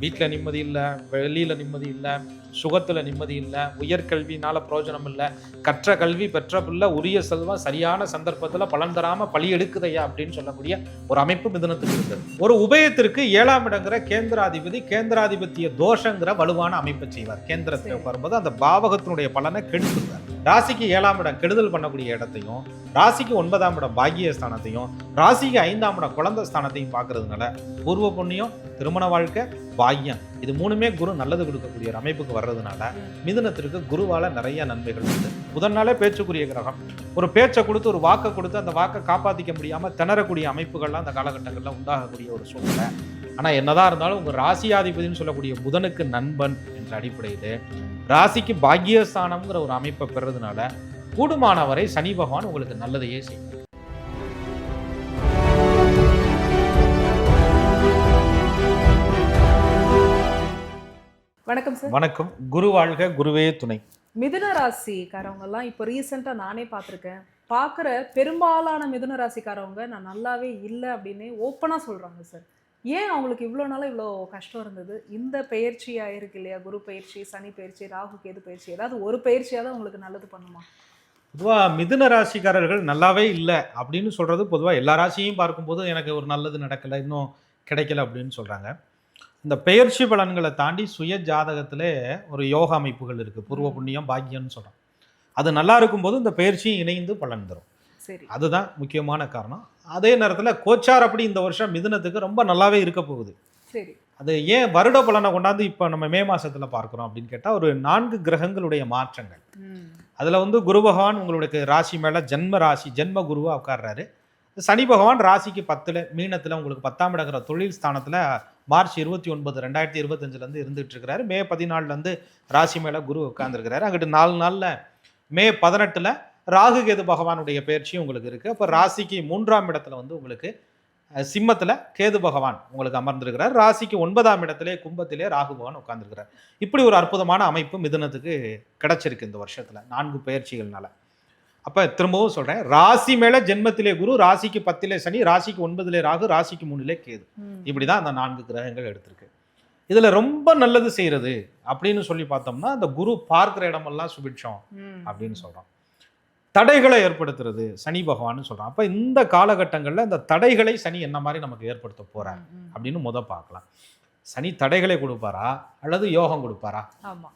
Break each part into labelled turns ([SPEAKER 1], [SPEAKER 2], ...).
[SPEAKER 1] வீட்டில் நிம்மதி இல்லை வெளியில் நிம்மதி இல்லை சுகத்தில் நிம்மதி இல்லை உயர்கல்வினால பிரயோஜனம் இல்லை கற்ற கல்வி பெற்ற பிள்ளை உரிய செல்வம் சரியான சந்தர்ப்பத்தில் பலன் தராமல் பழி எடுக்குதையா அப்படின்னு சொல்லக்கூடிய ஒரு அமைப்பு மிதுனத்துக்கு இருக்குது ஒரு உபயத்திற்கு ஏழாம் இடங்கிற கேந்திராதிபதி கேந்திராதிபத்திய தோஷங்கிற வலுவான அமைப்பை செய்வார். கேந்திரத்தில். உட்காரும்போது அந்த பாவகத்தினுடைய பலனை கெடுத்துருவார் ராசிக்கு ஏழாம் இடம் கெடுதல் பண்ணக்கூடிய இடத்தையும் ராசிக்கு ஒன்பதாம் இடம் பாக்கிய ஸ்தானத்தையும் ராசிக்கு ஐந்தாம் இடம் குழந்தை ஸ்தானத்தையும் பார்க்கறதுனால பூர்வ புண்ணியம் திருமண வாழ்க்கை பாக்கியம் இது மூணுமே குரு நல்லது கொடுக்கக்கூடிய ஒரு அமைப்புக்கு வர்றதுனால மிதுனத்திற்கு குருவால் நிறைய நன்மைகள் உண்டு. நாளே பேச்சுக்குரிய கிரகம். ஒரு பேச்சை கொடுத்து ஒரு வாக்கை கொடுத்து அந்த வாக்கை காப்பாற்றிக்க முடியாமல் திணறக்கூடிய அமைப்புகள்லாம் அந்த காலகட்டங்களில் உண்டாகக்கூடிய ஒரு சூழ்நிலை. ஆனால் என்னதான் இருந்தாலும் உங்கள் ராசியாதிபதினு சொல்லக்கூடிய புதனுக்கு நண்பன் என்ற அடிப்படையில் ராசிக்கு பாக்கியஸ்தானம்ங்கிற ஒரு அமைப்பை பெறதுனால கூடுமான வரை சனி பகவான் உங்களுக்கு நல்லதையே செய்யும்.
[SPEAKER 2] வணக்கம் சார்.
[SPEAKER 1] வணக்கம். குரு வாழ்க குருவே துணை.
[SPEAKER 2] மிதுன ராசிக்காரவங்க எல்லாம் இப்போ ரீசெண்டா நானே பார்த்துருக்கேன். பார்க்குற பெரும்பாலான மிதுன ராசிக்காரவங்க நான் நல்லாவே இல்லை அப்படின்னு ஓப்பனா சொல்றாங்க சார். ஏன் அவங்களுக்கு இவ்வளோ நாளாக இவ்வளோ கஷ்டம் இருந்தது? இந்த பயிற்சி ஆயிருக்கு இல்லையா? குரு பயிற்சி சனி பயிற்சி ராகு கேது பயிற்சி ஏதாவது ஒரு பயிற்சியாவது உங்களுக்கு நல்லது பண்ணுமா?
[SPEAKER 1] பொதுவாக மிதுன ராசிக்காரர்கள் நல்லாவே இல்லை அப்படின்னு சொல்றது பொதுவாக எல்லா ராசியையும் பார்க்கும்போது எனக்கு ஒரு நல்லது நடக்கலை இன்னும் கிடைக்கல அப்படின்னு சொல்றாங்க. இந்த பெயர்ச்சி பலன்களை தாண்டி சுய ஜாதகத்திலே ஒரு யோக அமைப்புகள் இருக்கு. பூர்வ புண்ணியம் பாக்கியம்னு சொல்றோம். அது நல்லா இருக்கும்போது இந்த பெயர்ச்சியும் இணைந்து பலன் தரும்.
[SPEAKER 2] சரி.
[SPEAKER 1] அதுதான் முக்கியமான காரணம். அதே நேரத்தில் கோச்சார் அப்படி இந்த வருஷம் மிதுனத்துக்கு ரொம்ப நல்லாவே இருக்க போகுது.
[SPEAKER 2] சரி.
[SPEAKER 1] அது ஏன் வருட பலனை கொண்டாந்து இப்போ நம்ம மே மாசத்துல பார்க்குறோம் அப்படின்னு கேட்டால் ஒரு நான்கு கிரகங்களுடைய மாற்றங்கள். அதில் வந்து குரு பகவான் உங்களுக்கு ராசி மேலே ஜென்ம ராசி ஜென்ம குருவாக உட்கார்றாரு. சனி பகவான் ராசிக்கு பத்தில் மீனத்தில் உங்களுக்கு பத்தாம் இடங்கிற தொழில் ஸ்தானத்தில் மார்ச் இருபத்தி ஒன்பது ரெண்டாயிரத்தி இருபத்தஞ்சிலேருந்து இருந்துகிட்டு இருக்கிறாரு மே பதினாலுலேருந்து ராசி மேலே குரு உட்காந்துருக்கிறாரு அங்கிட்டு நாலு நாளில் மே பதினெட்டில் ராகு கேது பகவானுடைய பயிற்சியும் உங்களுக்கு இருக்குது அப்போ ராசிக்கு மூன்றாம் இடத்துல வந்து உங்களுக்கு சிம்மத்துல கேது பகவான் உங்களுக்கு அமர்ந்திருக்கிறார். ராசிக்கு ஒன்பதாம் இடத்திலே கும்பத்திலே ராகு பகவான் உட்கார்ந்திருக்கிறார். இப்படி ஒரு அற்புதமான அமைப்பு மிதுனத்துக்கு கிடைச்சிருக்கு இந்த வருஷத்துல நான்கு பயிற்சிகள்னால. அப்ப திரும்பவும் சொல்றேன் ராசி மேல ஜென்மத்திலே குரு ராசிக்கு பத்திலே சனி ராசிக்கு ஒன்பதிலே ராகு ராசிக்கு மூணிலே கேது.
[SPEAKER 2] ம்.
[SPEAKER 1] இப்படிதான் அந்த நான்கு கிரகங்கள் எடுத்திருக்கு. இதுல ரொம்ப நல்லது செய்யறது அப்படின்னு சொல்லி பார்த்தோம்னா அந்த குரு பார்க்கிற இடமெல்லாம் சுபிட்சம் அப்படின்னு சொல்றோம். தடைகளை ஏற்படுத்துறது சனி பகவான்னு சொல்றோம் அப்ப இந்த காலகட்டங்கள்ல இந்த தடைகளை சனி என்ன மாதிரி நமக்கு ஏற்படுத்த
[SPEAKER 2] ம்.
[SPEAKER 1] அப்படின்னு முத பார்க்கலாம். சனி தடைகளை கொடுப்பாரா? அல்லது யோகம் கொடுப்பாரா?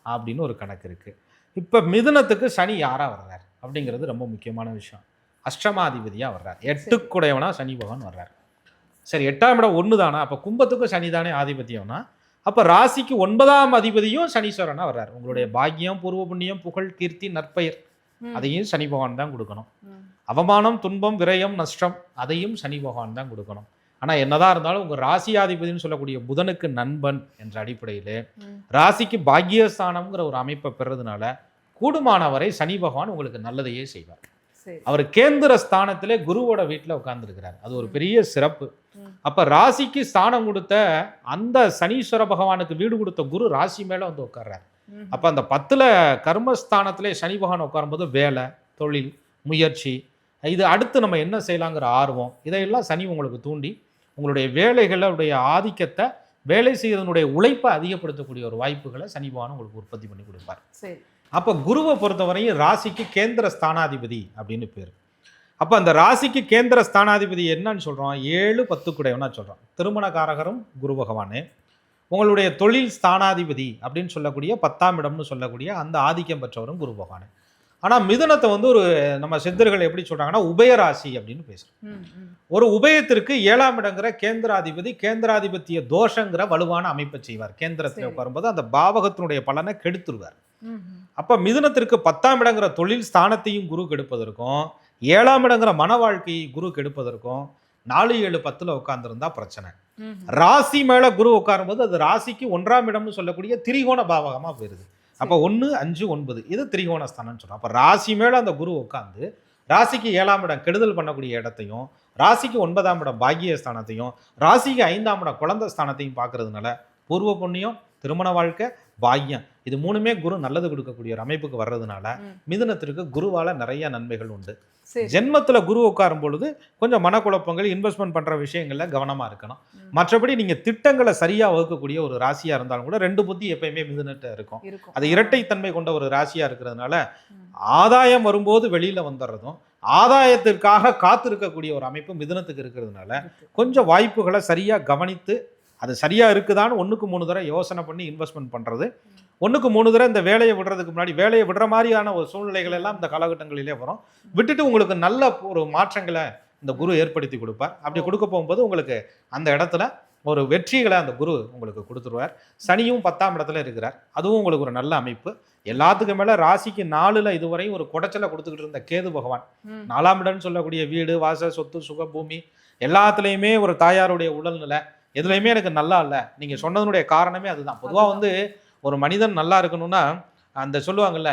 [SPEAKER 1] அப்படின்னு ஒரு கணக்கு இருக்கு. இப்போ மிதுனத்துக்கு சனி யாரா வர்றார்? அப்படிங்கிறது ரொம்ப முக்கியமான விஷயம். அஷ்டமாதிபதியா வர்றார். எட்டுக்குடையவனா சனி பகவான் வர்றார். சரி எட்டாம் இடம் ஒன்று தானா அப்போ கும்பத்துக்கும் சனி தானே ஆதிபத்தியம்னா அப்போ ராசிக்கு ஒன்பதாம் அதிபதியும் சனீஸ்வரனா வர்றார். உங்களுடைய பாக்கியம் பூர்வ புண்ணியம் புகழ் கீர்த்தி நற்பெயர். அதையும் சனி பகவான் தான் கொடுக்கணும். அவமானம் துன்பம் விரயம் நஷ்டம் அதையும் சனி பகவான் தான் கொடுக்கணும் ஆனால் என்னதான் இருந்தாலும் உங்கள் ராசியாதிபதினு சொல்லக்கூடிய புதனுக்கு நண்பன் என்ற அடிப்படையில். ராசிக்கு பாக்கியஸ்தானம்ங்கிற ஒரு அமைப்பை பெறதுனால கூடுமான வரை சனி பகவான் உங்களுக்கு நல்லதையே செய்வார் அவர் கேந்திர ஸ்தானத்திலே குருவோட வீட்டில் உட்கார்ந்துருக்கிறார் அது ஒரு பெரிய சிறப்பு. அப்ப ராசிக்கு ஸ்தானம் கொடுத்த அந்த சனீஸ்வர பகவானுக்கு வீடு கொடுத்த குரு ராசி மேல வந்து உட்கார்றார். அப்ப அந்த பத்துல கர்மஸ்தானத்திலே சனி பகவான் உட்காரும்போது வேலை தொழில் முயற்சி இது அடுத்து நம்ம என்ன செய்யலாங்கிற ஆர்வம் இதையெல்லாம் சனி உங்களுக்கு தூண்டி உங்களுடைய வேலைகளுடைய ஆதிக்கத்தை வேலை செய்யறதனுடைய உழைப்பை அதிகப்படுத்தக்கூடிய ஒரு வாய்ப்புகளை சனி பகவான் உங்களுக்கு உற்பத்தி பண்ணி கொடுப்பார்.
[SPEAKER 2] சரி.
[SPEAKER 1] அப்போ குருவை பொறுத்தவரையும் ராசிக்கு கேந்திர ஸ்தானாதிபதி அப்படின்னு பேர். அப்போ அந்த ராசிக்கு கேந்திர ஸ்தானாதிபதி என்னன்னு சொல்கிறோம் ஏழு பத்து குடையவனா சொல்கிறோம் திருமணகாரகரும் குரு பகவானு. உங்களுடைய தொழில் ஸ்தானாதிபதி அப்படின்னு சொல்லக்கூடிய பத்தாம் இடம்னு சொல்லக்கூடிய அந்த ஆதிக்கம் பெற்றவரும் குரு பகவான் ஆனால் மிதுனத்தை வந்து ஒரு நம்ம சித்தர்கள் எப்படி சொல்கிறாங்கன்னா உபயராசி அப்படின்னு பேசுகிறோம். ஒரு உபயத்திற்கு ஏழாம் இடங்கிற கேந்திராதிபதி கேந்திராதிபத்திய தோஷங்கிற வலுவான அமைப்பை செய்வார் கேந்திரத்தில். உட்காரும்போது அந்த பாவகத்தினுடைய பலனை கெடுத்துருவார். அப்ப மிதுனத்திற்கு பத்தாம் இடங்கிற தொழில் ஸ்தானத்தையும் குரு கெடுப்பதற்கும் ஏழாம் இடங்கிற மன வாழ்க்கையை குரு கெடுப்பதற்கும் நாலு ஏழு பத்துல உட்கார்ந்திருந்தா பிரச்சனை. ராசி மேல குரு உட்காரும்போது அது ராசிக்கு ஒன்றாம் இடம்னு சொல்லக்கூடிய திரிகோண பாவகமா போயிருது. அப்ப ஒன்று அஞ்சு ஒன்பது இது திரிகோண ஸ்தானம்னு சொல்றோம். அப்ப ராசி மேல அந்த குரு உட்கார்ந்து ராசிக்கு ஏழாம் இடம் கெடுதல் பண்ணக்கூடிய இடத்தையும் ராசிக்கு ஒன்பதாம் இடம் பாக்கிய ஸ்தானத்தையும் ராசிக்கு ஐந்தாம் இடம் குழந்தை ஸ்தானத்தையும் பார்க்கறதுனால பூர்வ புண்ணியம் திருமண வாழ்க்கை பாக்கியம். இது மூணுமே குரு நல்லது கொடுக்கக்கூடிய ஒரு அமைப்புக்கு வர்றதுனால. மிதுனத்திற்கு குருவால நிறைய நன்மைகள் உண்டு ஜென்மத்துல குரு உட்காரும் பொழுது கொஞ்சம் மனக்குழப்பங்கள் இன்வெஸ்ட்மெண்ட் பண்ற விஷயங்கள்ல கவனமா இருக்கணும். மற்றபடி நீங்க திட்டங்களை சரியா வகுக்கக்கூடிய ஒரு ராசியா இருந்தாலும் கூட ரெண்டு புத்தி எப்பயுமே மிதுனட்ட இருக்கும் அது இரட்டைத்தன்மை கொண்ட ஒரு ராசியா இருக்கிறதுனால. ஆதாயம் வரும்போது வெளியில வந்துடுறதும் ஆதாயத்திற்காக காத்திருக்கக்கூடிய ஒரு அமைப்பு மிதுனத்துக்கு இருக்கிறதுனால
[SPEAKER 2] இருக்கு.
[SPEAKER 1] கொஞ்சம் வாய்ப்புகளை சரியா கவனித்து அது சரியா இருக்குதான்னு ஒண்ணுக்கு மூணு தடவை யோசனை பண்ணி இன்வெஸ்ட்மெண்ட் பண்றது ஒண்ணுக்கு மூணு தடவை இந்த வேலையை விடுறதுக்கு முன்னாடி வேலையை விடுற மாதிரியான ஒரு சூழ்நிலைகள் எல்லாம் இந்த காலகட்டங்களிலே வரும். விட்டுட்டு உங்களுக்கு நல்ல ஒரு மாற்றங்களை இந்த குரு ஏற்படுத்தி கொடுப்பார். அப்படி. கொடுக்க போகும்போது உங்களுக்கு அந்த இடத்துல ஒரு வெற்றிகளை அந்த குரு உங்களுக்கு கொடுத்துருவார். சனியும் பத்தாம் இடத்துல இருக்கிறார். அதுவும் உங்களுக்கு ஒரு நல்ல அமைப்பு. எல்லாத்துக்கும் மேல ராசிக்கு நாலுல இதுவரை ஒரு குடைச்சலை கொடுத்துக்கிட்டு இருந்த கேது பகவான். நாலாம் இடம்னு சொல்லக்கூடிய வீடு வாச சொத்து சுக பூமி எல்லாத்துலேயுமே ஒரு தாயாருடைய உடல்நிலை எதுலையுமே எனக்கு நல்லா இல்லை. நீங்க சொன்னதனுடைய காரணமே அதுதான். பொதுவா
[SPEAKER 2] அதுதான்.
[SPEAKER 1] வந்து ஒரு மனிதன் நல்லா இருக்கணும்னா அந்த சொல்லுவாங்கல்ல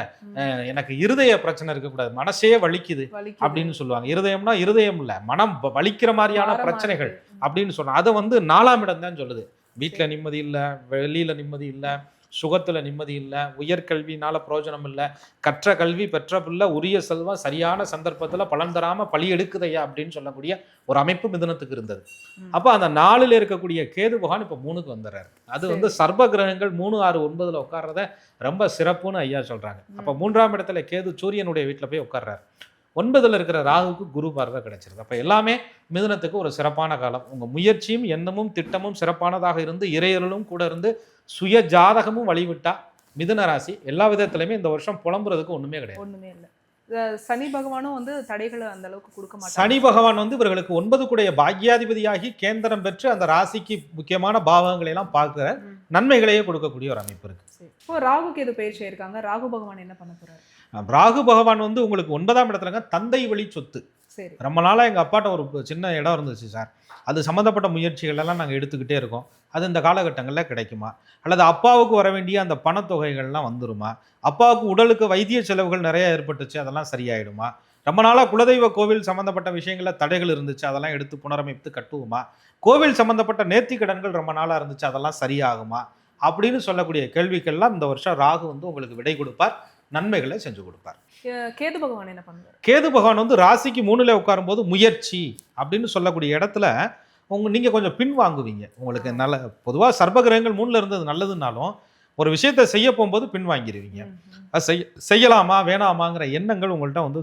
[SPEAKER 1] எனக்கு இருதய பிரச்சனை இருக்கக்கூடாது மனசே வலிக்குது. அப்படின்னு சொல்லுவாங்க. இருதயம்னா இருதயம் இல்ல மனம் வலிக்கிற மாதிரியான பிரச்சனைகள். அப்படின்னு சொன்னா அதை வந்து நாலாம் இடம் தான் சொல்லுது. வீட்டுல நிம்மதி இல்ல வெளியில நிம்மதி இல்ல சுகத்துல நிம்மதி இல்ல உயர்கல்வினால பிரயோஜனம் இல்ல கற்ற கல்வி பெற்ற பிள்ளை உரிய செல்வம் சரியான சந்தர்ப்பத்துல பலன் தராம பழி எடுக்குதையா அப்படின்னு சொல்லக்கூடிய ஒரு அமைப்பு மிதுனத்துக்கு இருந்தது. அப்ப அந்த நாலுல இருக்கக்கூடிய கேது பகவான் இப்ப மூணுக்கு வந்துடுறாரு அது வந்து சர்வ கிரகங்கள் மூணு ஆறு ஒன்பதுல உட்கார்றத ரொம்ப சிறப்புன்னு ஐயா சொல்றாங்க. அப்ப மூன்றாம் இடத்துல கேது சூரியனுடைய வீட்டுல போய் உட்கார்றாரு. ஒன்பதுல இருக்கிற ராகுக்கு குரு பார்வை கிடைச்சிருது அப்ப எல்லாமே மிதுனத்துக்கு ஒரு சிறப்பான காலம். உங்க முயற்சியும் எண்ணமும் திட்டமும் சிறப்பானதாக இருந்து இறையர்களும் கூட இருந்து சுய ஜாதகமும் வழிவிட்டா மிதுன ராசி எல்லா விதத்திலுமே இந்த வருஷம் புலம்புறதுக்கு ஒண்ணுமே கிடையாது.
[SPEAKER 2] ஒண்ணுமே இல்ல. சனி பகவானும் வந்து தடைகளை அந்த அளவுக்கு கொடுக்க மாட்டாங்க
[SPEAKER 1] சனி பகவான் வந்து இவர்களுக்கு ஒன்பது கூடைய பாக்யாதிபதியாகி கேந்திரம் பெற்று அந்த ராசிக்கு முக்கியமான பாவங்களை எல்லாம் பார்க்கிற. நன்மைகளையே கொடுக்கக்கூடிய ஒரு அமைப்பு இருக்கு.
[SPEAKER 2] இப்போ ராகு கேது பயிற்சி இருக்காங்க ராகு பகவான் என்ன பண்ண போறாரு?
[SPEAKER 1] ராகு பகவான் வந்து உங்களுக்கு ஒன்பதாம் இடத்துலங்க தந்தை வழி சொத்து. ரொம்ப நாளாக எங்கள் அப்பாட்ட ஒரு சின்ன இடம் இருந்துச்சு சார். அது சம்மந்தப்பட்ட முயற்சிகள் எல்லாம் நாங்கள் எடுத்துக்கிட்டே இருக்கோம். அது இந்த காலகட்டங்களில் கிடைக்குமா? அல்லது அப்பாவுக்கு வர வேண்டிய அந்த பணத்தொகைகள்லாம் வந்துருமா? அப்பாவுக்கு உடலுக்கு வைத்திய செலவுகள் நிறைய ஏற்பட்டுச்சு அதெல்லாம் சரியாயிடுமா? ரொம்ப நாளாக குலதெய்வ கோவில் சம்மந்தப்பட்ட விஷயங்களில் தடைகள் இருந்துச்சு அதெல்லாம் எடுத்து புனரமைத்து கட்டுவோமா? கோவில் சம்மந்தப்பட்ட நேர்த்திக்கடன்கள் ரொம்ப நாளாக இருந்துச்சு அதெல்லாம் சரியாகுமா? அப்படின்னு சொல்லக்கூடிய கேள்விக்கெல்லாம் இந்த வருஷம் ராகு வந்து உங்களுக்கு விடை கொடுப்பார். நன்மைகளை செஞ்சு கொடுப்பார்.
[SPEAKER 2] கேது பகவான் என்ன பண்ணுவாரு?
[SPEAKER 1] கேது பகவான் வந்து ராசிக்கு மூணுல உட்காரும்போது முயற்சி அப்படின்னு சொல்லக்கூடிய இடத்துல உங்க நீங்க கொஞ்சம் பின் வாங்குவீங்க. உங்களுக்கு நல்ல பொதுவாக சர்பகிரகங்கள் மூணுல இருந்தது நல்லதுனாலும் ஒரு விஷயத்தை செய்ய போகும்போது பின் வாங்கிடுவீங்க செய்ய செய்யலாமா வேணாமாங்கிற எண்ணங்கள் உங்கள்கிட்ட வந்து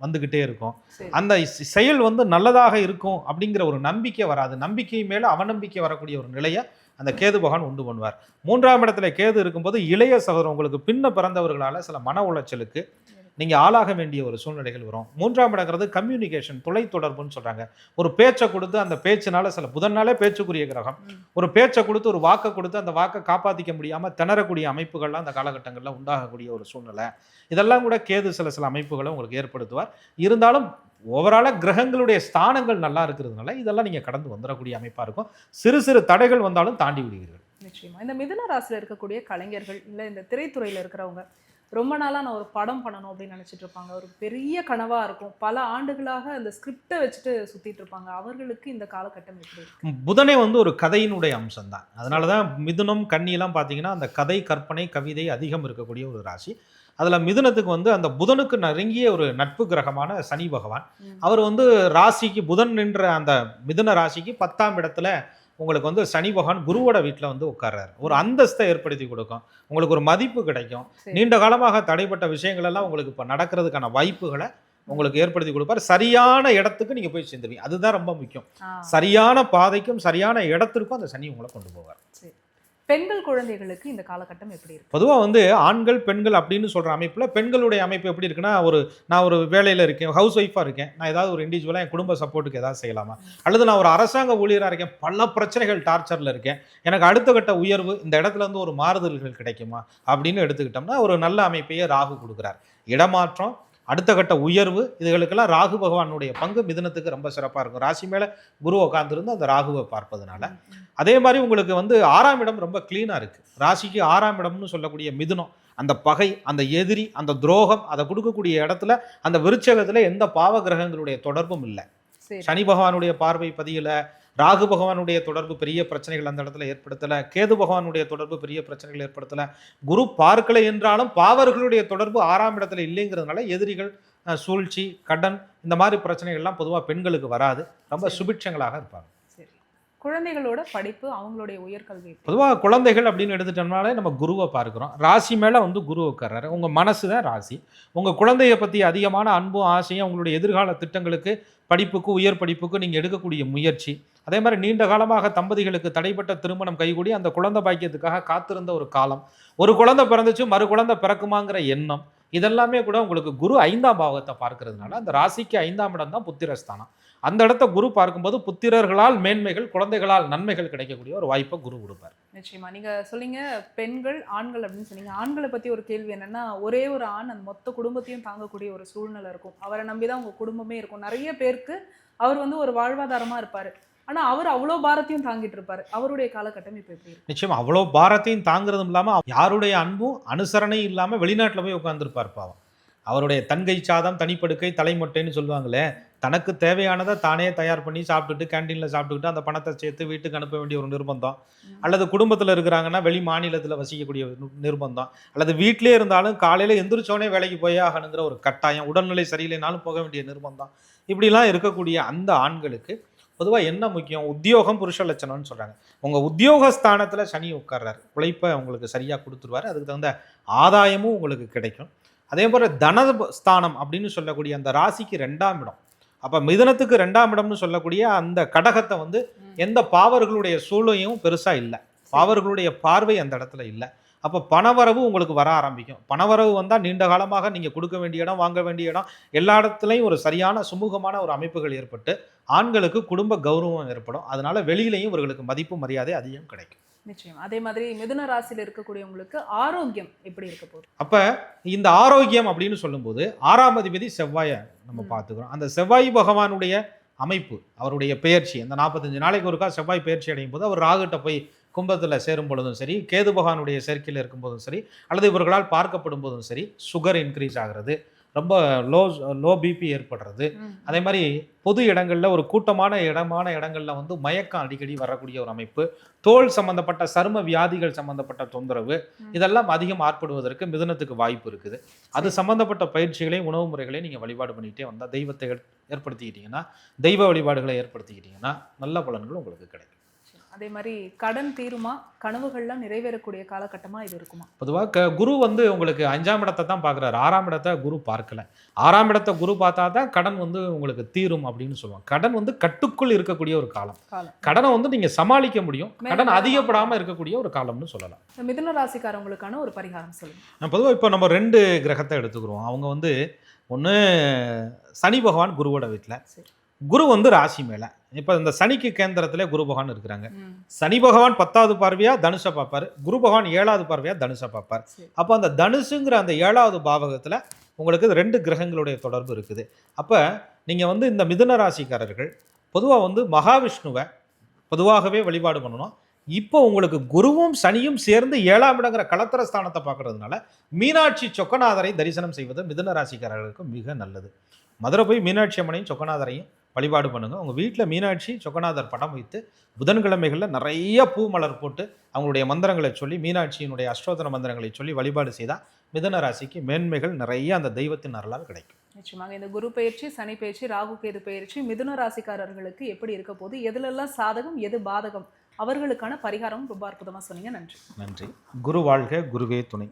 [SPEAKER 1] வந்துக்கிட்டே இருக்கும். அந்த செயல் வந்து நல்லதாக இருக்கும் அப்படிங்கிற ஒரு நம்பிக்கை வராது. நம்பிக்கை மேல அவநம்பிக்கை வரக்கூடிய ஒரு நிலையை அந்த கேது பகவான் உண்டு பண்ணுவார். மூன்றாம் இடத்துல கேது இருக்கும்போது இளைய சகோதரன் உங்களுக்கு பின்ன பிறந்தவர்களால் சில மன உளைச்சலுக்கு நீங்க ஆளாக வேண்டிய ஒரு சூழ்நிலைகள் வரும். மூன்றாம் இடங்கிறது கம்யூனிகேஷன் தொலைத்தொடர்புன்னு சொல்றாங்க. ஒரு பேச்சை கொடுத்து அந்த பேச்சினால சில புதன்னாலே பேச்சுக்குரிய கிரகம். ஒரு பேச்சை கொடுத்து ஒரு வாக்கை கொடுத்து அந்த வாக்கை காப்பாத்திக்க முடியாம திணறக்கூடிய அமைப்புகள்லாம் அந்த காலகட்டங்களில் உண்டாகக்கூடிய ஒரு சூழ்நிலை. இதெல்லாம் கூட கேது சில சில அமைப்புகளை உங்களுக்கு ஏற்படுத்துவார். இருந்தாலும் ஓவராலாக கிரகங்களுடைய ஸ்தானங்கள் நல்லா இருக்கிறதுனால இதெல்லாம் நீங்க கடந்து வந்துடக்கூடிய அமைப்பா இருக்கும். சிறு சிறு தடைகள் வந்தாலும் தாண்டி விடுவீர்கள்.
[SPEAKER 2] நிச்சயமா. இந்த மிதுன ராசியில இருக்கக்கூடிய கலைஞர்கள் இல்ல இந்த திரைத்துறையில இருக்கிறவங்க ரொம்ப நாளா நான் ஒரு படம் பண்ணணும் அப்படின்னு நினைச்சிட்டு இருப்பாங்க. ஒரு பெரிய கனவா இருக்கும். பல ஆண்டுகளாக அந்த ஸ்கிரிப்டை வச்சுட்டு சுத்திட்டு இருப்பாங்க. அவர்களுக்கு இந்த காலகட்டம் எப்படி இருக்கு?
[SPEAKER 1] புதனே வந்து ஒரு கதையினுடைய அம்சம் தான் அதனால தான் மிதுனம் கன்னியெல்லாம் பார்த்தீங்கன்னா அந்த கதை கற்பனை கவிதை அதிகம் இருக்கக்கூடிய ஒரு ராசி. அதில் மிதுனத்துக்கு வந்து அந்த புதனுக்கு நெருங்கிய ஒரு நட்பு கிரகமான சனி பகவான். அவர் வந்து ராசிக்கு புதன் நின்ற அந்த மிதுன ராசிக்கு பத்தாம் இடத்துல உங்களுக்கு வந்து சனி பகவான் குருவோட வீட்டில் வந்து உட்கார்றாரு. ஒரு அந்தஸ்தை ஏற்படுத்தி கொடுக்கும். உங்களுக்கு ஒரு மதிப்பு கிடைக்கும். நீண்ட காலமாக தடைப்பட்ட விஷயங்கள் எல்லாம் உங்களுக்கு இப்போ நடக்கிறதுக்கான வாய்ப்புகளை உங்களுக்கு ஏற்படுத்தி கொடுப்பார். சரியான இடத்துக்கு நீங்கள் போய் சேர்ந்துருவீங்க. அதுதான் ரொம்ப முக்கியம். சரியான பாதைக்கும் சரியான இடத்திற்கும் அந்த சனி உங்களை கொண்டு போவார்.
[SPEAKER 2] பெண்கள் குழந்தைகளுக்கு இந்த காலகட்டம் எப்படி இருக்கு?
[SPEAKER 1] பொதுவாக வந்து ஆண்கள் பெண்கள் அப்படின்னு சொல்கிற அமைப்பில் பெண்களுடைய அமைப்பு எப்படி இருக்குன்னா ஒரு நான் ஒரு வேலையில் இருக்கேன் ஹவுஸ் ஒய்ஃபாக இருக்கேன் நான் ஏதாவது ஒரு இண்டிவிஜுவலாக என் குடும்ப சப்போர்ட்டுக்கு ஏதாவது செய்யலாமா? அல்லது நான் ஒரு அரசாங்க ஊழியராக இருக்கேன் பல பிரச்சனைகள் டார்ச்சரில் இருக்கேன் எனக்கு அடுத்த கட்ட உயர்வு இந்த இடத்துல இருந்து ஒரு மாறுதல்கள் கிடைக்குமா? அப்படின்னு எடுத்துக்கிட்டோம்னா ஒரு நல்ல அமைப்பையே ராகு கொடுக்குறார். இடமாற்றம் அடுத்த கட்ட உயர்வு இதுகளுக்கெல்லாம் ராகு பகவானுடைய பங்கு மிதுனத்துக்கு ரொம்ப சிறப்பாக இருக்கும். ராசி மேலே குரு உட்காந்துருந்து அந்த ராகுவை பார்ப்பதனால. அதே மாதிரி உங்களுக்கு வந்து ஆறாம் இடம் ரொம்ப க்ளீனாக இருக்குது ராசிக்கு ஆறாம் இடம்னு சொல்லக்கூடிய மிதுனம் அந்த பகை அந்த எதிரி அந்த துரோகம் அதை கொடுக்கக்கூடிய இடத்துல அந்த விருச்சகத்தில் எந்த பாவ கிரகங்களுடைய தொடர்பும் இல்லை. சனி பகவானுடைய பார்வை பதியல ராகு பகவானுடைய தொடர்பு பெரிய பிரச்சனைகள் அந்த இடத்துல ஏற்படுத்தலை கேது பகவானுடைய தொடர்பு பெரிய பிரச்சனைகள் ஏற்படுத்தலை. குரு பார்க்கலை என்றாலும் பாவர்களுடைய தொடர்பு ஆறாம் இடத்துல இல்லைங்கிறதுனால எதிரிகள் சூழ்ச்சி கடன் இந்த மாதிரி பிரச்சனைகள்லாம் பொதுவாக பெண்களுக்கு வராது. ரொம்ப. சுபிட்சங்களாக இருப்பாங்க.
[SPEAKER 2] குழந்தைகளோட படிப்பு அவங்களுடைய உயர்கல்வி.
[SPEAKER 1] பொதுவாக குழந்தைகள் அப்படின்னு எடுத்துட்டோம்னாலே நம்ம குருவை பார்க்குறோம். ராசி மேலே வந்து குரு உட்கார்றாரு. உங்கள் மனசு தான் ராசி. உங்கள் குழந்தைய பற்றி அதிகமான அன்பும் ஆசையும் உங்களுடைய எதிர்கால திட்டங்களுக்கு படிப்புக்கு உயர் படிப்புக்கு நீங்கள் எடுக்கக்கூடிய முயற்சி. அதே மாதிரி நீண்ட காலமாக தம்பதிகளுக்கு தடைப்பட்ட திருமணம் கைகூடி அந்த குழந்தை பாக்கியத்துக்காக காத்திருந்த ஒரு காலம். ஒரு குழந்தை பிறந்துச்சு மறு குழந்தை பிறக்குமாங்கிற எண்ணம். இதெல்லாமே கூட உங்களுக்கு குரு ஐந்தாம் பாவத்தை பார்க்கறதுனால அந்த ராசிக்கு ஐந்தாம் இடம் தான் புத்திரஸ்தானம். அந்த இடத்த குரு பார்க்கும்போது புத்திரர்களால் மேன்மைகள் குழந்தைகளால் நன்மைகள் கிடைக்கக்கூடிய ஒரு வாய்ப்பை குரு கொடுப்பார்.
[SPEAKER 2] நிச்சயமா. நீங்க சொன்னீங்க பெண்கள் ஆண்கள் அப்படின்னு சொன்னீங்க. ஆண்களை பத்தி ஒரு கேள்வி என்னன்னா ஒரே ஒரு ஆண் அந்த மொத்த குடும்பத்தையும் தாங்கக்கூடிய ஒரு சூழ்நிலை இருக்கும். அவரை நம்பிதான் உங்க குடும்பமே இருக்கும். நிறைய பேருக்கு அவர் வந்து ஒரு வாழ்வாதாரமா இருப்பாரு. ஆனா அவர் அவ்வளோ பாரத்தையும் தாங்கிட்டு இருப்பாரு. அவருடைய காலகட்டம் இப்ப எப்படி
[SPEAKER 1] நிச்சயமா. அவ்வளோ பாரத்தையும் தாங்கிறதும் இல்லாமல் யாருடைய அன்பும் அனுசரணையும் இல்லாமல் வெளிநாட்டில் போய் உட்காந்துருப்பார் பாவம். அவருடைய தன்கை சாதம் தனிப்படுக்கை தலைமொட்டைன்னு சொல்லுவாங்களே தனக்கு தேவையானதை தானே தயார் பண்ணி சாப்பிட்டுட்டு கேண்டீனில் சாப்பிட்டுக்கிட்டு அந்த பணத்தை சேர்த்து வீட்டுக்கு அனுப்ப வேண்டிய ஒரு நிர்பந்தம். அல்லது குடும்பத்தில் இருக்கிறாங்கன்னா வெளி மாநிலத்தில் வசிக்கக்கூடிய நிர்பந்தம். அல்லது வீட்டிலே இருந்தாலும் காலையில் எந்திரிச்சோனே வேலைக்கு போயே ஆகணுங்கிற ஒரு கட்டாயம் உடல்நிலை சரியில்லைனாலும் போக வேண்டிய நிர்பந்தம். இப்படிலாம் இருக்கக்கூடிய அந்த ஆண்களுக்கு பொதுவாக என்ன முக்கியம்? உத்தியோகம் புருஷ லட்சணம்னு சொல்கிறாங்க உங்கள் உத்தியோகஸ்தானத்தில் சனி உட்கார்றாரு. உழைப்பை உங்களுக்கு சரியாக கொடுத்துருவாரு. அதுக்கு தகுந்த ஆதாயமும் உங்களுக்கு கிடைக்கும். அதே போல் தனஸ்தானம் அப்படின்னு சொல்லக்கூடிய அந்த ராசிக்கு ரெண்டாம் இடம். அப்போ மிதனத்துக்கு ரெண்டாம் இடம்னு சொல்லக்கூடிய அந்த கடகத்தை வந்து. எந்த பாவர்களுடைய சூழ்நிலையும் பெருசாக இல்லை. பாவர்களுடைய பார்வை அந்த இடத்துல இல்லை. அப்போ பணவரவு உங்களுக்கு வர ஆரம்பிக்கும். பணவரவு வந்தால் நீண்ட காலமாக நீங்கள் கொடுக்க வேண்டிய இடம் வாங்க வேண்டிய இடம் எல்லா இடத்துலையும் ஒரு சரியான சுமூகமான ஒரு அமைப்புகள் ஏற்பட்டு ஆண்களுக்கு குடும்ப கௌரவம் ஏற்படும். அதனால வெளியிலையும் இவர்களுக்கு மதிப்பு மரியாதை அதிகம் கிடைக்கும்.
[SPEAKER 2] நிச்சயம். அதே மாதிரி மிதுன ராசியில இருக்கக்கூடியவங்களுக்கு ஆரோக்கியம் எப்படி இருக்க போகுது?
[SPEAKER 1] அப்போ இந்த ஆரோக்கியம் அப்படின்னு சொல்லும்போது ஆறாம் அதிபதி செவ்வாயை நம்ம. பார்த்துக்கிறோம். அந்த செவ்வாய் பகவானுடைய அமைப்பு அவருடைய பெயர்ச்சி அந்த நாற்பத்தஞ்சு நாளைக்கு ஒருக்கா செவ்வாய் பெயர்ச்சி அடையும் போது அவர் ராகுட்ட போய் கும்பத்தில் சேரும் பொழுதும் சரி கேது பகவானுடைய சேர்க்கையில் இருக்கும்போதும் சரி அல்லது இவர்களால் பார்க்கப்படும் போதும் சரி சுகர் இன்க்ரீஸ் ஆகிறது. ரொம்ப லோ லோ பிபி ஏற்படுறது. அதே மாதிரி பொது இடங்களில் ஒரு கூட்டமான இடமான இடங்கள்ல வந்து மயக்கம் அடிக்கடி வரக்கூடிய ஒரு அமைப்பு. தோல் சம்பந்தப்பட்ட சரும வியாதிகள் சம்பந்தப்பட்ட தொந்தரவு. இதெல்லாம் அதிகம் ஆட்படுவதற்கு மிதுனத்துக்கு வாய்ப்பு இருக்குது. அது சம்பந்தப்பட்ட பயிற்சிகளையும் உணவு முறைகளையும் நீங்கள் வழிபாடு பண்ணிகிட்டே வந்தால் தெய்வத்தை ஏற்- ஏற்படுத்திக்கிட்டீங்கன்னா தெய்வ வழிபாடுகளை ஏற்படுத்திக்கிட்டீங்கன்னா நல்ல பலன்கள் உங்களுக்கு கிடைக்கும்.
[SPEAKER 2] அதே மாதிரி கடன் தீருமா? கனவுகள்லாம் நிறைவேறக்கூடிய காலகட்டமா இது இருக்குமா?
[SPEAKER 1] பொதுவாக குரு வந்து உங்களுக்கு அஞ்சாம் இடத்தை தான் பார்க்குறாரு. ஆறாம் இடத்தை குரு பார்க்கல. ஆறாம் இடத்தை குரு பார்த்தா தான் கடன் வந்து உங்களுக்கு தீரும் அப்படின்னு சொல்லுவாங்க. கடன் வந்து கட்டுக்குள் இருக்கக்கூடிய ஒரு காலம். கடனை வந்து நீங்கள் சமாளிக்க முடியும். கடன்
[SPEAKER 2] மேல
[SPEAKER 1] அதிகப்படாமல் இருக்கக்கூடிய ஒரு காலம்னு சொல்லலாம்.
[SPEAKER 2] மிதுன ராசிக்காரவங்களுக்கான ஒரு பரிகாரம் சொல்லுங்க.
[SPEAKER 1] பொதுவாக இப்போ நம்ம ரெண்டு கிரகத்தை எடுத்துக்கிறோம். அவங்க வந்து ஒன்று சனி பகவான் குருவோட வீட்டில். குரு வந்து ராசி மேலே. இப்போ இந்த சனிக்கு கேந்திரத்திலே குரு பகவான் இருக்கிறாங்க. சனி பகவான் பத்தாவது பார்வையா தனுஷை பார்ப்பார். குரு பகவான் ஏழாவது பார்வையா தனுஷை பார்ப்பார். அப்போ அந்த தனுசுங்கிற அந்த ஏழாவது பாவகத்தில் உங்களுக்கு ரெண்டு கிரகங்களுடைய தொடர்பு இருக்குது. அப்போ நீங்கள் வந்து இந்த மிதுன ராசிக்காரர்கள் பொதுவாக வந்து மகாவிஷ்ணுவை பொதுவாகவே வழிபாடு பண்ணணும். இப்போ உங்களுக்கு குருவும் சனியும் சேர்ந்து ஏழாம் இடங்கிற களத்திர ஸ்தானத்தை பார்க்கறதுனால மீனாட்சி சொக்கநாதரை தரிசனம் செய்வது மிதுன ராசிக்காரர்களுக்கு மிக நல்லது. மதுரை போய் மீனாட்சி அம்மனையும் சொக்கநாதரையும் வழிபாடு பண்ணுங்க. உங்கள் வீட்டில் மீனாட்சி சொக்கநாதர் படம் வைத்து புதன்கிழமைகளில் நிறைய பூ மலர் போட்டு அவங்களுடைய மந்திரங்களை சொல்லி மீனாட்சியினுடைய அஷ்டோத்தர மந்திரங்களை சொல்லி வழிபாடு செய்தால் மிதுன ராசிக்கு மேன்மைகள் நிறைய அந்த தெய்வத்தின் அருளால் கிடைக்கும்.
[SPEAKER 2] நிச்சயமாக இந்த குரு பயிற்சி சனி பயிற்சி ராகு கேது பயிற்சி மிதுன ராசிக்காரர்களுக்கு எப்படி இருக்க போகுது எதுலெல்லாம் சாதகம் எது பாதகம் அவர்களுக்கான பரிகாரம் ரொம்ப அற்புதமா சொன்னீங்க. நன்றி.
[SPEAKER 1] நன்றி. குரு வாழ்க குருவே துணை.